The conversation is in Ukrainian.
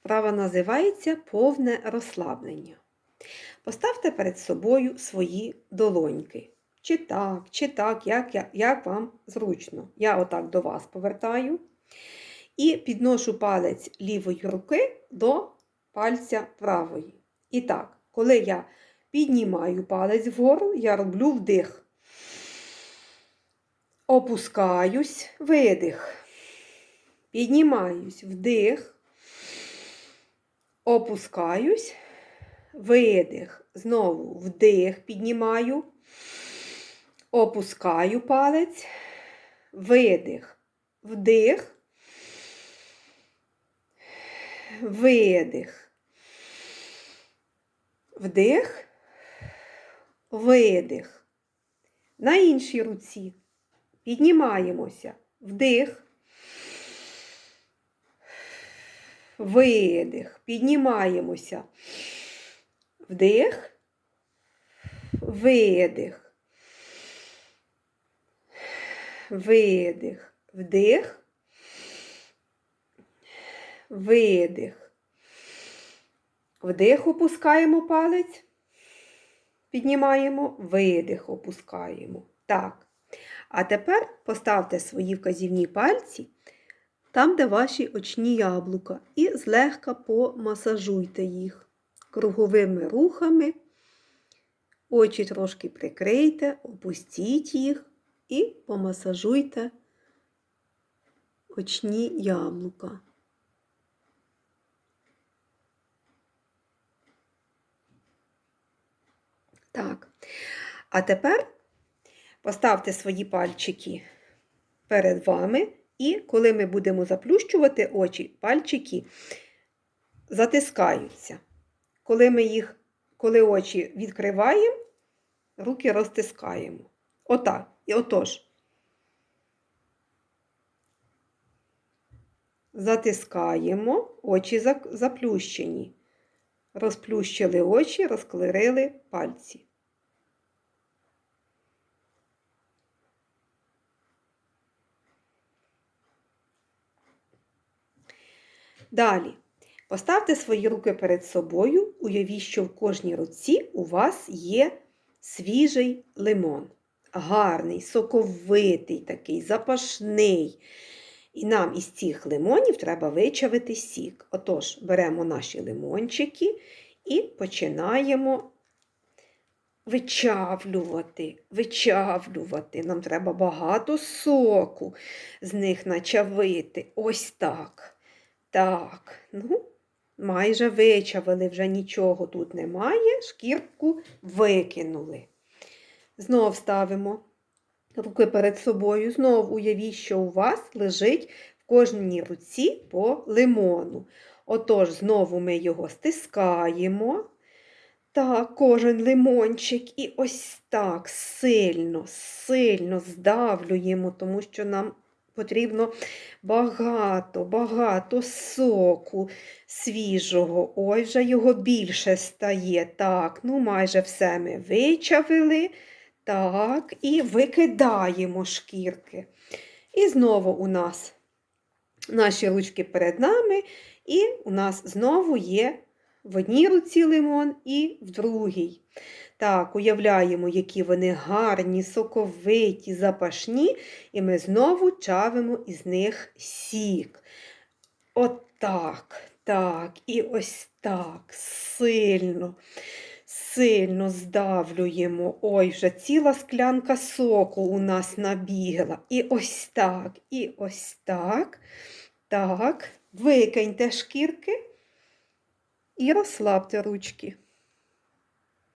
Вправа називається повне розслаблення. Поставте перед собою свої долоньки. Чи так, чи так, як, як, як вам зручно. Я отак до вас повертаю. І підношу палець лівої руки до пальця правої. І так, коли я піднімаю палець вгору, я роблю вдих. Опускаюсь, видих. Піднімаюсь, вдих. Опускаюсь, видих. Знову вдих, піднімаю. Опускаю палець, видих, вдих, видих, вдих, видих. На іншій руці піднімаємося, вдих, видих, піднімаємося, вдих, видих видих, вдих, видих. Вдих опускаємо палець, піднімаємо, видих опускаємо. Так. А тепер поставте свої вказівні пальці там, де ваші очні яблука, і злегка помасажуйте їх круговими рухами. Очі трошки прикрийте, опустіть їх і помасажуйте очні яблука. Так. А тепер поставте свої пальчики перед вами, і коли ми будемо заплющувати очі, пальчики затискаються. Коли ми їх, коли очі відкриваємо, руки розтискаємо. Отак. І отож. Затискаємо, очі заплющені. Розплющили очі, розклерили пальці. Далі. Поставте свої руки перед собою, уявіть, що в кожній руці у вас є свіжий лимон гарний, соковитий такий, запашний. І нам із цих лимонів треба вичавити сік. Отож, беремо наші лимончики і починаємо вичавлювати, вичавлювати. Нам треба багато соку з них начавити. Ось так. Так, ну, майже вичавили, вже нічого тут немає, шкірку викинули. Знов ставимо руки перед собою. Знов уявіть, що у вас лежить в кожній руці по лимону. Отож, знову ми його стискаємо. Так, кожен лимончик. І ось так сильно, сильно здавлюємо, тому що нам потрібно багато, багато соку свіжого. Ой, вже його більше стає. Так, ну майже все ми вичавили. Так, і викидаємо шкірки. І знову у нас наші ручки перед нами, і у нас знову є в одній руці лимон і в другій. Так, уявляємо, які вони гарні, соковиті, запашні, і ми знову чавимо із них сік. Отак, так, і ось так, сильно сильно здавлюємо. Ой, вже ціла склянка соку у нас набігла. І ось так, і ось так. Так, викиньте шкірки і розслабте ручки.